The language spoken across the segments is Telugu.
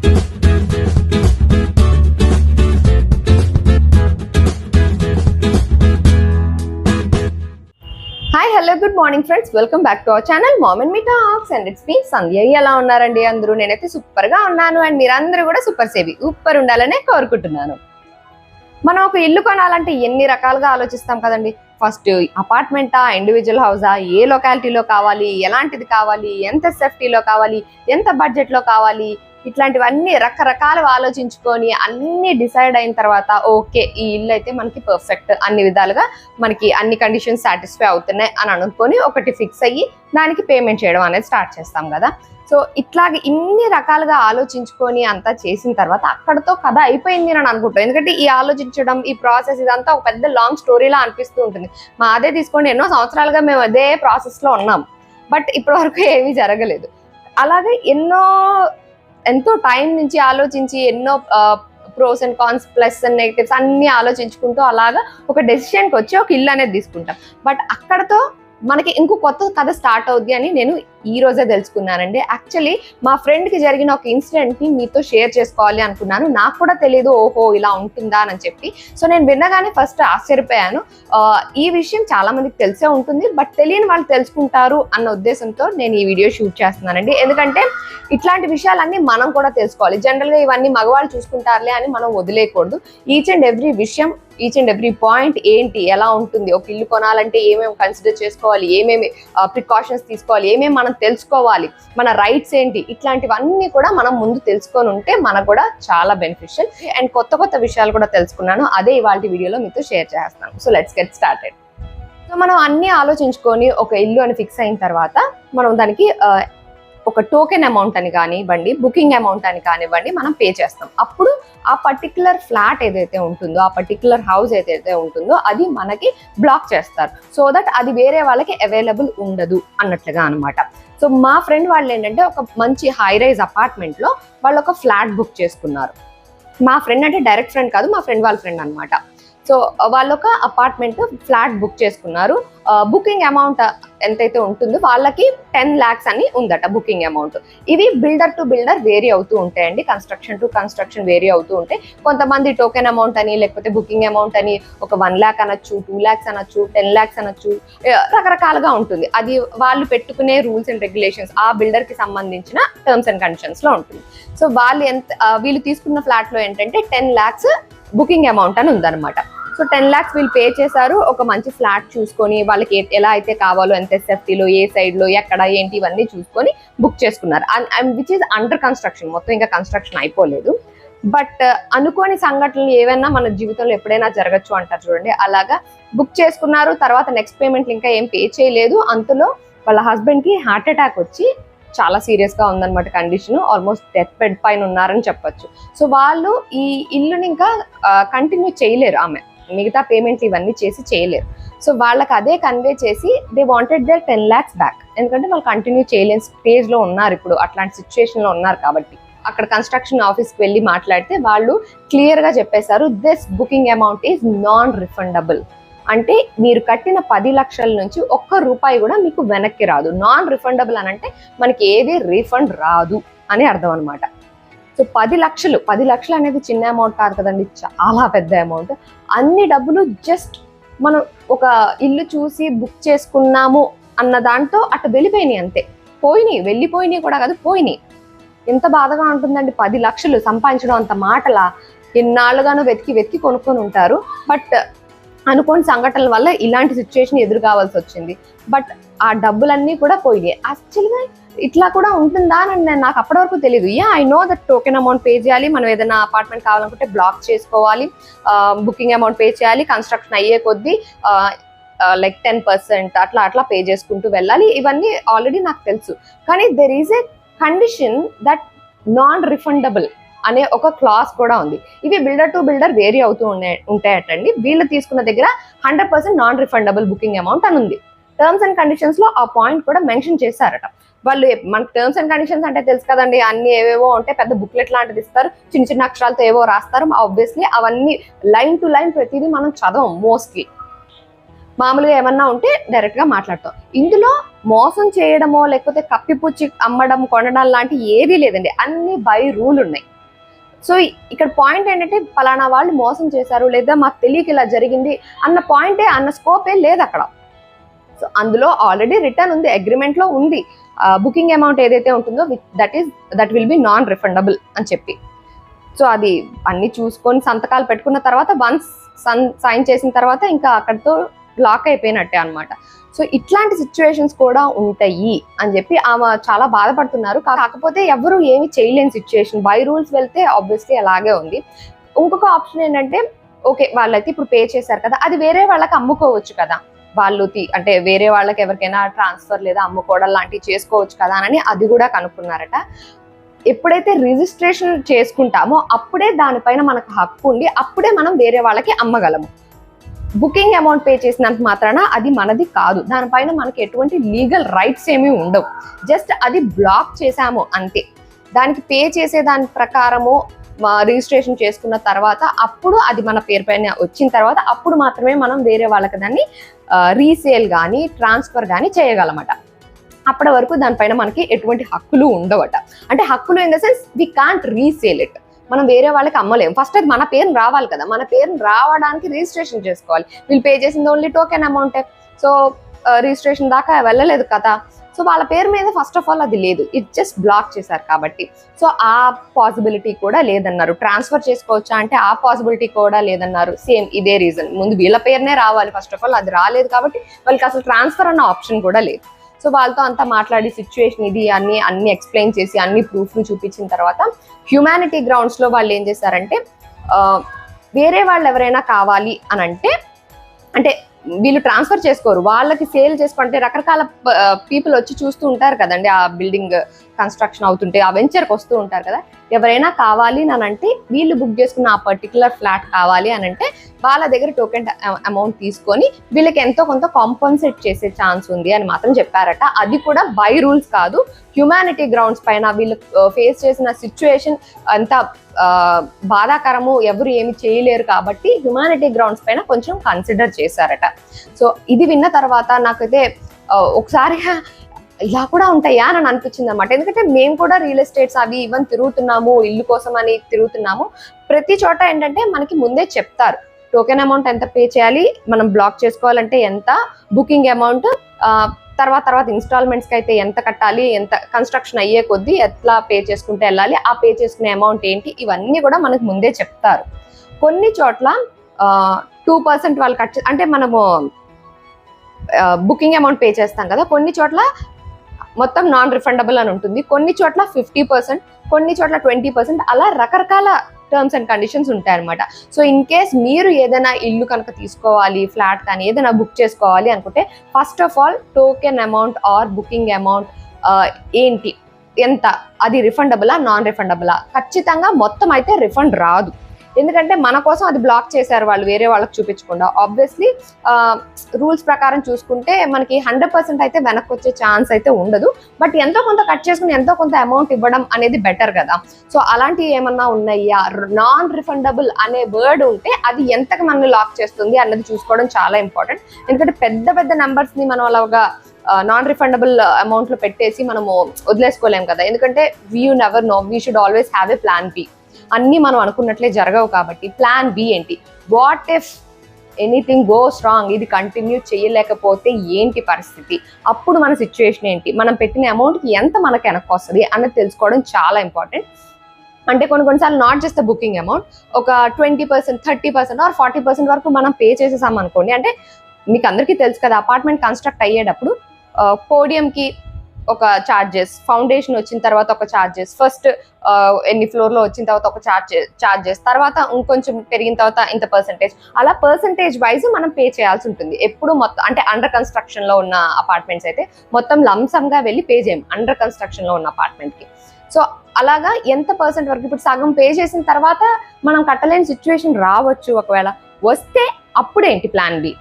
Hi hello good morning friends welcome back to our channel mom me talks and it's me Sandhya ఎలా ఉన్నారండి అందరూ? నేనైతే సూపర్గా ఉన్నాను అండ్ మీరందరూ కూడా సూపర్ సేవి సూపర్ ఉండాలనే కోరుకుంటున్నాను. మనం ఒక ఇల్లు కొనాలంటే ఎన్ని రకాలుగా ఆలోచిస్తాం కదండి? ఫస్ట్ అపార్ట్మెంటా ఇండివిజువల్ హౌసా ఏ లొకాలిటీలో కావాలి ఎలాంటిది కావాలి ఎంత సేఫ్టీలో కావాలి ఎంత బడ్జెట్లో కావాలి ఇట్లాంటివన్నీ రకరకాలు ఆలోచించుకొని అన్ని డిసైడ్ అయిన తర్వాత ఓకే ఈ ఇల్లు అయితే మనకి పర్ఫెక్ట్ అన్ని విధాలుగా మనకి అన్ని కండిషన్స్ సాటిస్ఫై అవుతున్నాయి అని అనుకొని ఒకటి ఫిక్స్ అయ్యి దానికి పేమెంట్ చేయడం అనేది స్టార్ట్ చేస్తాం కదా. సో ఇట్లాగే ఇన్ని రకాలుగా ఆలోచించుకొని అంతా చేసిన తర్వాత అక్కడతో కథ అయిపోయింది అని అనుకుంటాం ఎందుకంటే ఈ ఆలోచించడం ఈ ప్రాసెస్ ఇదంతా ఒక పెద్ద లాంగ్ స్టోరీలా అనిపిస్తూ ఉంటుంది. మా అదే తీసుకోండి ఎన్నో సంవత్సరాలుగా మేము అదే ప్రాసెస్లో ఉన్నాం. బట్ ఇప్పటివరకు ఏమీ జరగలేదు. అలాగే ఎన్నో ఎంతో టైం నుంచి ఆలోచించి ఎన్నో pros and cons plus and negatives అన్ని ఆలోచించుకుంటూ అలాగా ఒక డెసిషన్కి వచ్చి ఒక ఇల్లు అనేది తీసుకుంటాం. బట్ అక్కడతో మనకి ఇంకో కొత్త కథ స్టార్ట్ అవుద్ది అని నేను ఈ రోజే తెలుసుకున్నానండి. యాక్చువల్లీ మా ఫ్రెండ్కి జరిగిన ఒక ఇన్సిడెంట్ని మీతో షేర్ చేసుకోవాలి అనుకున్నాను. నాకు కూడా తెలియదు ఓహో ఇలా ఉంటుందా అని చెప్పి. సో నేను విన్నగానే ఫస్ట్ ఆశ్చర్యపోయాను. Uh, ఈ విషయం చాలా మందికి తెలిసే ఉంటుంది బట్ తెలియని వాళ్ళు తెలుసుకుంటారు అన్న ఉద్దేశంతో నేను ఈ వీడియో షూట్ చేస్తున్నానండి. ఎందుకంటే ఇట్లాంటి విషయాలన్నీ మనం కూడా తెలుసుకోవాలి. జనరల్గా ఇవన్నీ మగవాళ్ళు చూసుకుంటారులే అని మనం వదిలేయకూడదు. ఈచ్ అండ్ ఎవ్రీ విషయం ఈచ్ అండ్ ఎవ్రీ పాయింట్ ఏంటి ఎలా ఉంటుంది ఒక ఇల్లు కొనాలంటే ఏమేమి కన్సిడర్ చేసుకోవాలి ఏమేమి uh, ప్రికాషన్స్ తీసుకోవాలి ఏమేమి మనం తెలుసుకోవాలి. మన రైట్స్ ఏంటి? ఇట్లాంటివన్నీ కూడా మనం ముందు తెలుసుకొని ఉంటే మనకు కూడా చాలా బెనిఫిషియల్ అండ్ కొత్త కొత్త విషయాలు కూడా తెలుసుకున్నాను. అదే ఇవాళ వీడియోలో మీతో షేర్ చేస్తాను so let's get started so మనం అన్ని ఆలోచించుకొని ఒక ఇల్లు అని ఫిక్స్ అయిన తర్వాత మనం దానికి uh, ఒక టోకెన్ అమౌంట్ అని కానివ్వండి బుకింగ్ అమౌంట్ అని కానివ్వండి మనం పే చేస్తాం. అప్పుడు ఆ పర్టికులర్ ఫ్లాట్ ఏదైతే ఉంటుందో ఆ పర్టికులర్ హౌస్ ఏదైతే ఉంటుందో అది మనకి బ్లాక్ చేస్తారు. సో దట్ అది వేరే వాళ్ళకి అవైలబుల్ ఉండదు అన్నట్లుగా అనమాట సో మా ఫ్రెండ్ వాళ్ళు ఏంటంటే ఒక మంచి హై రైజ్ అపార్ట్మెంట్లో వాళ్ళు ఒక ఫ్లాట్ బుక్ చేసుకున్నారు. మా ఫ్రెండ్ అంటే డైరెక్ట్ ఫ్రెండ్ కాదు మా ఫ్రెండ్ వాళ్ళ ఫ్రెండ్ అనమాట సో వాళ్ళు ఒక అపార్ట్మెంట్ ఫ్లాట్ బుక్ చేసుకున్నారు. బుకింగ్ అమౌంట్ ఎంతైతే ఉంటుందో వాళ్ళకి టెన్ ల్యాక్స్ అని ఉందట బుకింగ్ అమౌంట్ ఇవి బిల్డర్ టు బిల్డర్ వేరీ అవుతూ ఉంటాయండి. కన్స్ట్రక్షన్ టు కన్స్ట్రక్షన్ వేరీ అవుతూ ఉంటాయి కొంతమంది టోకెన్ అమౌంట్ అని లేకపోతే బుకింగ్ అమౌంట్ అని ఒక వన్ ల్యాక్ అనొచ్చు టూ ల్యాక్స్ అనొచ్చు టెన్ ల్యాక్స్ అనొచ్చు రకరకాలుగా ఉంటుంది. అది వాళ్ళు పెట్టుకునే రూల్స్ అండ్ రెగ్యులేషన్స్ ఆ బిల్డర్కి సంబంధించిన టర్మ్స్ అండ్ కండిషన్స్లో ఉంటుంది. సో వాళ్ళు ఎంత వీళ్ళు తీసుకున్న ఫ్లాట్లో ఏంటంటే టెన్ ల్యాక్స్ బుకింగ్ అమౌంట్ అని ఉందన్నమాట. సో టెన్ ల్యాక్స్ వీళ్ళు పే చేశారు. ఒక మంచి ఫ్లాట్ చూసుకొని వాళ్ళకి ఎలా అయితే కావాలో ఎంత సేఫ్టీలో ఏ సైడ్లో ఎక్కడ ఏంటి ఇవన్నీ చూసుకొని బుక్ చేసుకున్నారు. విచ్ ఈస్ అండర్ కన్స్ట్రక్షన్ మొత్తం ఇంకా కన్స్ట్రక్షన్ అయిపోలేదు. బట్ uh, అనుకోని సంఘటనలు ఏవైనా మన జీవితంలో ఎప్పుడైనా జరగచ్చు అంటారు చూడండి. అలాగా బుక్ చేసుకున్నారు. తర్వాత నెక్స్ట్ పేమెంట్ ఇంకా ఏం పే చేయలేదు. అంతలో వాళ్ళ హస్బెండ్కి హార్ట్ అటాక్ వచ్చి చాలా సీరియస్గా ఉందన్నమాట కండిషన్ ఆల్మోస్ట్ డెత్ బెడ్ పైన ఉన్నారని చెప్పొచ్చు. సో వాళ్ళు ఈ ఇల్లుని ఇంకా కంటిన్యూ చేయలేరు ఆమె. మిగతా పేమెంట్లు ఇవన్నీ చేసి చేయలేరు. సో వాళ్ళకి అదే కన్వే చేసి they wanted their ten lakhs back ఎందుకంటే వాళ్ళు కంటిన్యూ చేయలేని స్టేజ్లో ఉన్నారు ఇప్పుడు. అట్లాంటి సిచ్యువేషన్లో ఉన్నారు కాబట్టి. అక్కడ కన్స్ట్రక్షన్ ఆఫీస్కి వెళ్ళి మాట్లాడితే వాళ్ళు క్లియర్గా చెప్పేశారు this booking amount is non refundable అంటే మీరు కట్టిన పది లక్షల నుంచి ఒక్క రూపాయి కూడా మీకు వెనక్కి రాదు. నాన్ రిఫండబుల్ అని అంటే మనకి ఏది రీఫండ్ రాదు అని అర్థం అనమాట సో పది లక్షలు పది లక్షలు అనేది చిన్న అమౌంట్ కాదు కదండి చాలా పెద్ద అమౌంట్ అన్ని డబ్బులు జస్ట్ మనం ఒక ఇల్లు చూసి బుక్ చేసుకున్నాము అన్న దాంతో అటు వెళ్ళిపోయినాయి అంతే. పోయినాయి వెళ్ళిపోయినాయి కూడా కాదు పోయినాయి. ఎంత బాధగా ఉంటుందండి పది లక్షలు సంపాదించడం అంత మాటలా. ఎన్నాళ్ళుగానో వెతికి వెతికి కొనుక్కొని ఉంటారు. బట్ అనుకోని సంఘటనల వల్ల ఇలాంటి సిచ్యువేషన్ ఎదురు కావాల్సి వచ్చింది. బట్ ఆ డబ్బులన్నీ కూడా పోయినాయి. యాక్చువల్గా ఇట్లా కూడా ఉంటుందా అని నేను- నాకు అప్పటి వరకు తెలియదు yeah I know that token amount pay చేయాలి. మనం ఏదైనా అపార్ట్మెంట్ కావాలనుకుంటే బ్లాక్ చేసుకోవాలి. బుకింగ్ అమౌంట్ పే చేయాలి. కన్స్ట్రక్షన్ అయ్యే కొద్దీ లైక్ టెన్ పర్సెంట్ అట్లా అట్లా పే చేసుకుంటూ వెళ్ళాలి. ఇవన్నీ ఆల్రెడీ నాకు తెలుసు. కానీ there is a condition that non refundable అనే ఒక క్లాస్ కూడా ఉంది. ఇవి బిల్డర్ టు బిల్డర్ వేరీ అవుతూ ఉన్నాయి ఉంటాయటండి. వీళ్ళు తీసుకున్న దగ్గర hundred percent non refundable booking amount అని ఉంది. టర్మ్స్ అండ్ కండిషన్స్లో ఆ పాయింట్ కూడా మెన్షన్ చేశారట. వాళ్ళు ఎప్- మనకు టర్మ్స్ అండ్ కండిషన్స్ అంటే తెలుసు కదండి. అన్ని ఏవేవో ఉంటే పెద్ద బుక్లెట్ లాంటిది ఇస్తారు. చిన్న చిన్న అక్షరాలతో ఏవో రాస్తారు. ఆబ్వియస్లీ అవన్నీ లైన్ టు లైన్ ప్రతిదీ మనం చదవం మోస్ట్లీ మామూలుగా ఏమన్నా ఉంటే డైరెక్ట్గా మాట్లాడతాం. ఇందులో మోసం చేయడమో లేకపోతే కప్పిపుచ్చి అమ్మడం కొనడం లాంటి ఏదీ లేదండి. అన్ని బై రూల్ ఉన్నాయి. సో ఇక్కడ పాయింట్ ఏంటంటే పలానా వాళ్ళు మోసం చేశారు లేదా మాకు తెలియక ఇలా జరిగింది అన్న పాయింటే అన్న స్కోపే లేదు అక్కడ. సో అందులో ఆల్రెడీ రిటర్న్ ఉంది అగ్రిమెంట్లో ఉంది. బుకింగ్ అమౌంట్ ఏదైతే ఉంటుందో that is that will be non refundable అని చెప్పి. సో అది అన్ని చూసుకొని సంతకాలు పెట్టుకున్న తర్వాత వన్స్ సైన్ చేసిన తర్వాత ఇంకా అక్కడితో లాక్ అయిపోయినట్టే అనమాట సో ఇట్లాంటి సిచ్యువేషన్స్ కూడా ఉంటాయి అని చెప్పి ఆమె చాలా బాధపడుతున్నారు. కాకపోతే ఎవరు ఏమి చేయలేని సిచ్యువేషన్ బై రూల్స్ వెళ్తే ఆబ్వియస్లీ అలాగే ఉంది. ఇంకొక ఆప్షన్ ఏంటంటే ఓకే వాళ్ళైతే ఇప్పుడు పే చేశారు కదా అది వేరే వాళ్ళకి అమ్ముకోవచ్చు కదా. వాళ్ళు అంటే వేరే వాళ్ళకి ఎవరికైనా ట్రాన్స్ఫర్ లేదా అమ్ముకోవడం లాంటివి చేసుకోవచ్చు కదా అని అది కూడా కనుక్కున్నారట. ఎప్పుడైతే రిజిస్ట్రేషన్ చేసుకుంటామో అప్పుడే దానిపైన మనకు హక్కు ఉండి అప్పుడే మనం వేరే వాళ్ళకి అమ్మగలము. బుకింగ్ అమౌంట్ పే చేసినంత మాత్రాన అది మనది కాదు. దానిపైన మనకి ఎటువంటి లీగల్ రైట్స్ ఏమీ ఉండవు. జస్ట్ అది బ్లాక్ చేసాము అంతే. దానికి పే చేసే దాని ప్రకారము రిజిస్ట్రేషన్ చేసుకున్న తర్వాత అప్పుడు అది మన పేరు పైన వచ్చిన తర్వాత అప్పుడు మాత్రమే మనం వేరే వాళ్ళకి దాన్ని రీసేల్ కానీ ట్రాన్స్ఫర్ కానీ చేయగలమట. అప్పటి వరకు దానిపైన మనకి ఎటువంటి హక్కులు ఉండవట. అంటే హక్కులు in the sense we can't resale it. మనం వేరే వాళ్ళకి అమ్మలేము. ఫస్ట్ అది మన పేరు రావాలి కదా. మన పేరు రావడానికి రిజిస్ట్రేషన్ చేసుకోవాలి. వీళ్ళు పే చేసింది ఓన్లీ టోకెన్ అమౌంటే సో రిజిస్ట్రేషన్ దాకా వెళ్ళలేదు కదా. సో వాళ్ళ పేరు మీద ఫస్ట్ ఆఫ్ ఆల్ అది లేదు. ఇట్ జస్ట్ బ్లాక్ చేశారు కాబట్టి. సో ఆ పాసిబిలిటీ కూడా లేదన్నారు. ట్రాన్స్ఫర్ చేసుకోవచ్చా అంటే ఆ పాసిబిలిటీ కూడా లేదన్నారు. సేమ్ ఇదే రీజన్ ముందు వీళ్ళ పేరునే రావాలి. ఫస్ట్ ఆఫ్ ఆల్ అది రాలేదు కాబట్టి వాళ్ళకి అసలు ట్రాన్స్ఫర్ అన్న ఆప్షన్ కూడా లేదు. సో వాళ్ళతో అంతా మాట్లాడి సిచ్యువేషన్ ఇది అన్ని అన్ని ఎక్స్ప్లెయిన్ చేసి అన్ని ప్రూఫ్లు చూపించిన తర్వాత హ్యుమానిటీ గ్రౌండ్స్లో వాళ్ళు ఏం చేశారంటే వేరే వాళ్ళు ఎవరైనా కావాలి అని అంటే అంటే వీళ్ళు ట్రాన్స్ఫర్ చేసుకోరు. వాళ్ళకి సేల్ చేసుకుంటే రకరకాల పీపుల్ వచ్చి చూస్తూ ఉంటారు కదండి ఆ బిల్డింగ్ కన్స్ట్రక్షన్ అవుతుంటే ఆ వెంచర్కి వస్తూ ఉంటారు కదా. ఎవరైనా కావాలి అని అంటే వీళ్ళు బుక్ చేసుకున్న ఆ పర్టికులర్ ఫ్లాట్ కావాలి అని అంటే వాళ్ళ దగ్గర టోకెన్ అమౌంట్ తీసుకొని వీళ్ళకి ఎంతో కొంత కాంపన్సేట్ చేసే ఛాన్స్ ఉంది అని మాత్రం చెప్పారట. అది కూడా బై రూల్స్ కాదు. హ్యుమానిటీ గ్రౌండ్స్ పైన వీళ్ళు ఫేస్ చేసిన సిచ్యువేషన్ అంత బాధాకరము ఎవరు ఏమి చేయలేరు కాబట్టి హ్యుమానిటీ గ్రౌండ్స్ పైన కొంచెం కన్సిడర్ చేశారట. సో ఇది విన్న తర్వాత నాకైతే ఒకసారిగా ఒకసారి ఇలా కూడా ఉంటాయా అని అనిపించింది అనమాట ఎందుకంటే మేము కూడా రియల్ ఎస్టేట్స్ అవి ఇవన్నీ తిరుగుతున్నాము ఇల్లు కోసం అని తిరుగుతున్నాము. ప్రతి చోట ఏంటంటే మనకి ముందే చెప్తారు టోకెన్ అమౌంట్ ఎంత పే చేయాలి? మనం బ్లాక్ చేసుకోవాలంటే ఎంత? బుకింగ్ అమౌంట్ తర్వాత తర్వాత ఇన్స్టాల్మెంట్స్కి అయితే ఎంత కట్టాలి? ఎంత కన్స్ట్రక్షన్ అయ్యే కొద్దీ ఎట్లా పే చేసుకుంటే వెళ్ళాలి? ఆ పే చేసుకునే అమౌంట్ ఏంటి? ఇవన్నీ కూడా మనకు ముందే చెప్తారు. కొన్ని చోట్ల టూ పర్సెంట్ వాళ్ళు కట్ అంటే మనము బుకింగ్ అమౌంట్ పే చేస్తాం కదా. కొన్ని చోట్ల మొత్తం నాన్ రిఫండబుల్ అని ఉంటుంది. కొన్ని చోట్ల ఫిఫ్టీ పర్సెంట్ కొన్ని చోట్ల ట్వంటీ పర్సెంట్ అలా రకరకాల టర్మ్స్ అండ్ కండిషన్స్ ఉంటాయన్నమాట. సో ఇన్ కేస్ మీరు ఏదైనా ఇల్లు కనుక తీసుకోవాలి ఫ్లాట్ కానీ ఏదైనా బుక్ చేసుకోవాలి అనుకుంటే first of all token amount or booking amount ఏంటి? ఎంత? అది రిఫండబులా నాన్ రిఫండబులా ఖచ్చితంగా మొత్తం అయితే రిఫండ్ రాదు. ఎందుకంటే మన కోసం అది బ్లాక్ చేశారు వాళ్ళు వేరే వాళ్ళకి చూపించకుండా. ఆబ్వియస్లీ రూల్స్ ప్రకారం చూసుకుంటే మనకి హండ్రెడ్ పర్సెంట్ అయితే వెనక్కి వచ్చే ఛాన్స్ అయితే ఉండదు. బట్ ఎంతో కొంత కట్ చేసుకుని ఎంతో కొంత అమౌంట్ ఇవ్వడం అనేది బెటర్ కదా. సో అలాంటివి ఏమన్నా ఉన్నాయా? నాన్ రిఫండబుల్ అనే వర్డ్ ఉంటే అది ఎంతకు మనల్ని లాక్ చేస్తుంది అన్నది చూసుకోవడం చాలా ఇంపార్టెంట్ ఎందుకంటే పెద్ద పెద్ద నెంబర్స్ని ని మనం అలాగా నాన్ రిఫండబుల్ అమౌంట్లో పెట్టేసి మనము వదిలేసుకోలేం కదా. ఎందుకంటే we you never know we should always have a plan B అన్నీ మనం అనుకున్నట్లే జరగవు కాబట్టి ప్లాన్ బి ఏంటి? What if anything goes wrong ఇది కంటిన్యూ చేయలేకపోతే ఏంటి పరిస్థితి? అప్పుడు మన సిచ్యువేషన్ ఏంటి? మనం పెట్టిన అమౌంట్కి ఎంత మనకి వెనక్కి వస్తుంది అన్నది తెలుసుకోవడం చాలా ఇంపార్టెంట్ అంటే కొన్ని కొన్నిసార్లు నాట్ జస్ట్ బుకింగ్ అమౌంట్ ఒక twenty percent thirty percent or forty percent వరకు మనం పే చేసేసాం అనుకోండి అంటే మీకు అందరికీ తెలుసు కదా అపార్ట్మెంట్ కన్స్ట్రక్ట్ అయ్యేటప్పుడు పోడియంకి ఒక ఛార్జెస్ ఫౌండేషన్ వచ్చిన తర్వాత ఒక ఛార్జెస్ ఫస్ట్ ఎన్ని ఫ్లోర్లో వచ్చిన తర్వాత ఒక ఛార్జెస్ ఛార్జెస్ తర్వాత ఇంకొంచెం పెరిగిన తర్వాత ఇంత పర్సంటేజ్ అలా పర్సంటేజ్ వైజ్ మనం పే చేయాల్సి ఉంటుంది. ఎప్పుడు మొత్తం అంటే అండర్ కన్స్ట్రక్షన్లో ఉన్న అపార్ట్మెంట్స్ అయితే మొత్తం లంసమ్ వెళ్ళి పే చేయం. అండర్ కన్స్ట్రక్షన్లో ఉన్న అపార్ట్మెంట్కి సో అలాగా ఎంత పర్సెంట్ వరకు? ఇప్పుడు సగం పే చేసిన తర్వాత మనం కట్టలేని సిచ్యువేషన్ రావచ్చు ఒకవేళ. వస్తే అప్పుడేంటి ప్లాన్ బి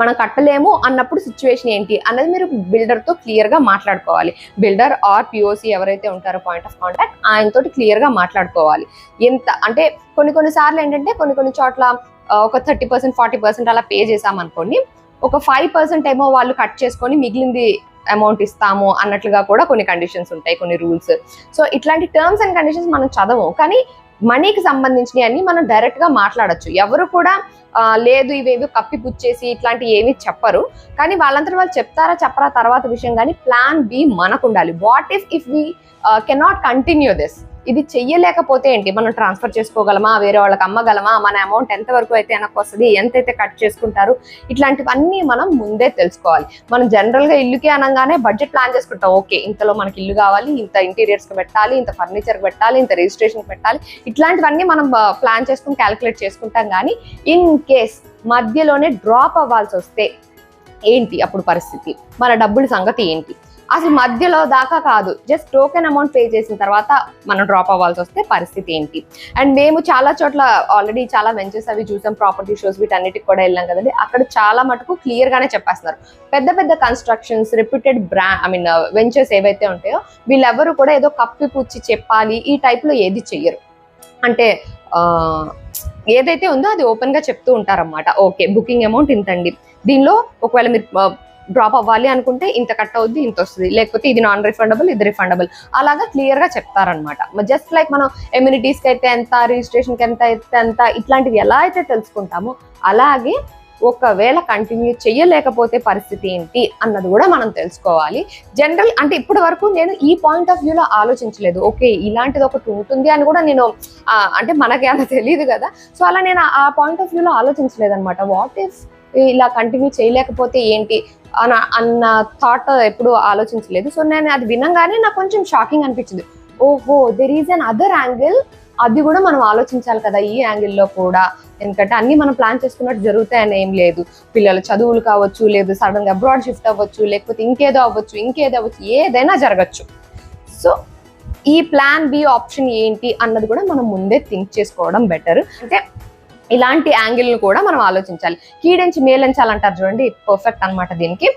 మనం కట్టలేము అన్నప్పుడు సిచ్యువేషన్ ఏంటి అన్నది మీరు బిల్డర్తో క్లియర్గా మాట్లాడుకోవాలి. బిల్డర్ ఆర్ పిఓసి ఎవరైతే ఉంటారో పాయింట్ ఆఫ్ కాంటాక్ట్ ఆయనతో క్లియర్గా మాట్లాడుకోవాలి. ఎంత అంటే కొన్ని కొన్ని సార్లు ఏంటంటే కొన్ని కొన్ని చోట్ల ఒక థర్టీ పర్సెంట్ ఫార్టీ పర్సెంట్ అలా పే చేసామనుకోండి ఒక ఫైవ్ పర్సెంట్ ఏమో వాళ్ళు కట్ చేసుకొని మిగిలింది అమౌంట్ ఇస్తాము అన్నట్లుగా కూడా కొన్ని కండిషన్స్ ఉంటాయి కొన్ని రూల్స్ సో ఇట్లాంటి టర్మ్స్ అండ్ కండిషన్స్ మనం చదవం కానీ మనీకి సంబంధించినవి అన్ని మనం డైరెక్ట్గా మాట్లాడొచ్చు. ఎవరు కూడా లేదు లేదు ఇవేవి కప్పిపుచ్చేసి ఇట్లాంటి ఏమీ చెప్పరు. కానీ వాళ్ళంతా వాళ్ళు చెప్తారా చెప్పరా తర్వాత విషయం కానీ ప్లాన్ బి మనకు ఉండాలి what if if we cannot continue this ఇది చెయ్యలేకపోతే ఏంటి? మనం ట్రాన్స్ఫర్ చేసుకోగలమా? వేరే వాళ్ళకి అమ్మగలమా? మన అమౌంట్ ఎంత వరకు అయితే వెనక్కి వస్తుంది ఎంతైతే కట్ చేసుకుంటారు? ఇట్లాంటివన్నీ మనం ముందే తెలుసుకోవాలి. మనం జనరల్గా ఇల్లుకి అనగానే బడ్జెట్ ప్లాన్ చేసుకుంటాం. ఓకే ఇంతలో మనకి ఇల్లు కావాలి ఇంత ఇంటీరియర్స్కి పెట్టాలి ఇంత ఫర్నిచర్ పెట్టాలి ఇంత రిజిస్ట్రేషన్ పెట్టాలి. ఇట్లాంటివన్నీ మనం ప్లాన్ చేసుకుని క్యాలిక్యులేట్ చేసుకుంటాం కానీ ఇన్ కేస్ మధ్యలోనే డ్రాప్ అవ్వాల్సి వస్తే ఏంటి? అప్పుడు పరిస్థితి. మన డబ్బుల సంగతి ఏంటి? అసలు మధ్యలో దాకా కాదు. జస్ట్ టోకెన్ అమౌంట్ పే చేసిన తర్వాత మనం డ్రాప్ అవ్వాల్సి వస్తే పరిస్థితి ఏంటి? అండ్ మేము చాలా చోట్ల ఆల్రెడీ చాలా వెంచర్స్ అవి చూసాం ప్రాపర్టీ షోస్ వీటన్నిటికి కూడా వెళ్ళాం కదండి. అక్కడ చాలా మటుకు క్లియర్ గానే చెప్పేస్తున్నారు. పెద్ద పెద్ద constructions reputed brand I mean ventures ఏవైతే ఉంటాయో వీళ్ళెవరు కూడా ఏదో కప్పి పుచ్చి చెప్పాలి ఈ టైప్లో ఏది చెయ్యరు. అంటే uh, ఏదైతే ఉందో అది ఓపెన్గా చెప్తూ ఉంటారన్నమాట. ఓకే బుకింగ్ అమౌంట్ ఇంతండి. దీనిలో ఒకవేళ మీరు uh, డ్రాప్ అవ్వాలి అనుకుంటే ఇంత కట్ అవుద్ది ఇంత వస్తుంది. లేకపోతే ఇది నాన్ రిఫండబుల్ ఇది రిఫండబుల్ అలాగా క్లియర్గా చెప్తారనమాట జస్ట్ లైక్ మనం ఎమ్యూనిటీస్కి అయితే ఎంత రిజిస్ట్రేషన్కి ఎంత అయితే ఎంత ఇట్లాంటివి ఎలా అయితే తెలుసుకుంటామో అలాగే ఒకవేళ కంటిన్యూ చేయలేకపోతే పరిస్థితి ఏంటి అన్నది కూడా మనం తెలుసుకోవాలి. జనరల్ అంటే ఇప్పటి వరకు నేను ఈ పాయింట్ ఆఫ్ వ్యూలో ఆలోచించలేదు. ఓకే ఇలాంటిది ఒకటి ఉంటుంది అని కూడా నేను అంటే మనకి అంత తెలియదు కదా. సో అలా నేను ఆ పాయింట్ ఆఫ్ వ్యూలో ఆలోచించలేదు అనమాట వాట్ ఇఫ్ ఇలా కంటిన్యూ చేయలేకపోతే ఏంటి అన్న అన్న థాట్ ఎప్పుడు ఆలోచించలేదు. సో నేను అది వినంగానే నాకు కొంచెం షాకింగ్ అనిపించింది. ఓహో there is another angle అది కూడా మనం ఆలోచించాలి కదా ఈ యాంగిల్లో కూడా. ఎందుకంటే అన్ని మనం ప్లాన్ చేసుకున్నట్టు జరుగుతాయని ఏం లేదు. పిల్లల చదువులు కావచ్చు లేదు సడన్గా అబ్రాడ్ షిఫ్ట్ అవ్వచ్చు లేకపోతే ఇంకేదో అవ్వచ్చు ఇంకేదో అవ్వచ్చు ఏదైనా జరగచ్చు. సో ఈ ప్లాన్ బి ఆప్షన్ ఏంటి అన్నది కూడా మనం ముందే థింక్ చేసుకోవడం బెటర్ అంటే ఇలాంటి యాంగిల్ని కూడా మనం ఆలోచించాలి. కీడించి మేలించాలంటారు చూడండి పర్ఫెక్ట్ అన్నమాట దీనికి.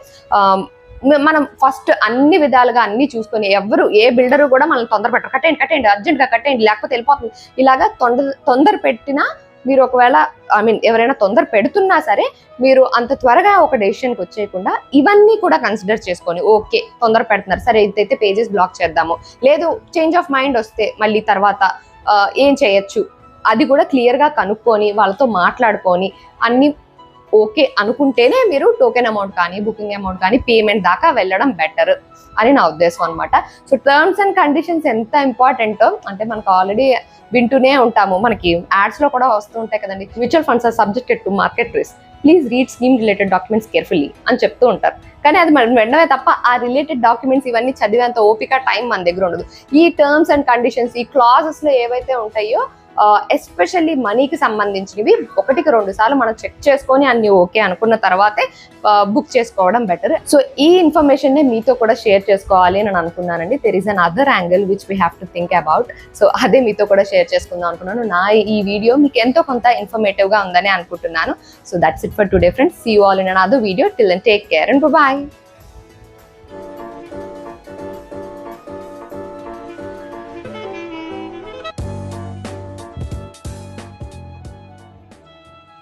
మనం ఫస్ట్ అన్ని విధాలుగా అన్ని చూసుకొని ఎవరు ఏ బిల్డరు కూడా మనం తొందర పెట్టరు కట్టేయండి కట్టేయండి అర్జెంట్గా కట్టేయండి లేకపోతే వెళ్ళిపోతుంది. ఇలాగా తొందర తొందర పెట్టినా మీరు ఒకవేళ ఐ మీన్ ఎవరైనా తొందర పెడుతున్నా సరే మీరు అంత త్వరగా ఒక డెసిషన్కి వచ్చేయకుండా ఇవన్నీ కూడా కన్సిడర్ చేసుకొని ఓకే తొందర పెడుతున్నారు. సరే ఇదైతే పేజెస్ బ్లాక్ చేద్దాము. లేదు చేంజ్ ఆఫ్ మైండ్ వస్తే మళ్ళీ తర్వాత ఏం చేయొచ్చు? అది కూడా క్లియర్గా కనుక్కొని వాళ్ళతో మాట్లాడుకొని అన్ని ఓకే అనుకుంటేనే మీరు టోకెన్ అమౌంట్ కానీ బుకింగ్ అమౌంట్ కానీ పేమెంట్ దాకా వెళ్ళడం బెటర్ అని నా ఉద్దేశం అనమాట సో టర్మ్స్ అండ్ కండిషన్స్ ఎంత ఇంపార్టెంటో అంటే మనకు ఆల్రెడీ వింటూనే ఉంటాము. మనకి యాడ్స్లో కూడా వస్తూ ఉంటాయి కదండి. Mutual funds are subjected to market risk please read scheme related documents carefully అని చెప్తూ ఉంటారు. కానీ అది మనం వెంటనే తప్ప ఆ రిలేటెడ్ డాక్యుమెంట్స్ ఇవన్నీ చదివేంత ఓపిక టైం మన దగ్గర ఉండదు. ఈ టర్మ్స్ అండ్ కండిషన్స్ ఈ క్లాజెస్లో ఏవైతే ఉంటాయో ఎస్పెషల్లీ మనీకి సంబంధించినవి ఒకటికి రెండు సార్లు మనం చెక్ చేసుకొని అన్ని ఓకే అనుకున్న తర్వాతే బుక్ చేసుకోవడం బెటర్ సో ఈ ఇన్ఫర్మేషన్ మీతో కూడా షేర్ చేసుకోవాలి అని అనుకున్నానండి. There is another angle which we have to think about so అదే మీతో కూడా షేర్ చేసుకుందాం అనుకున్నాను. నా ఈ వీడియో మీకు ఎంతో కొంత ఇన్ఫర్మేటివ్గా ఉందని అనుకుంటున్నాను. So that's it for today friends see all in another video till and take care and bye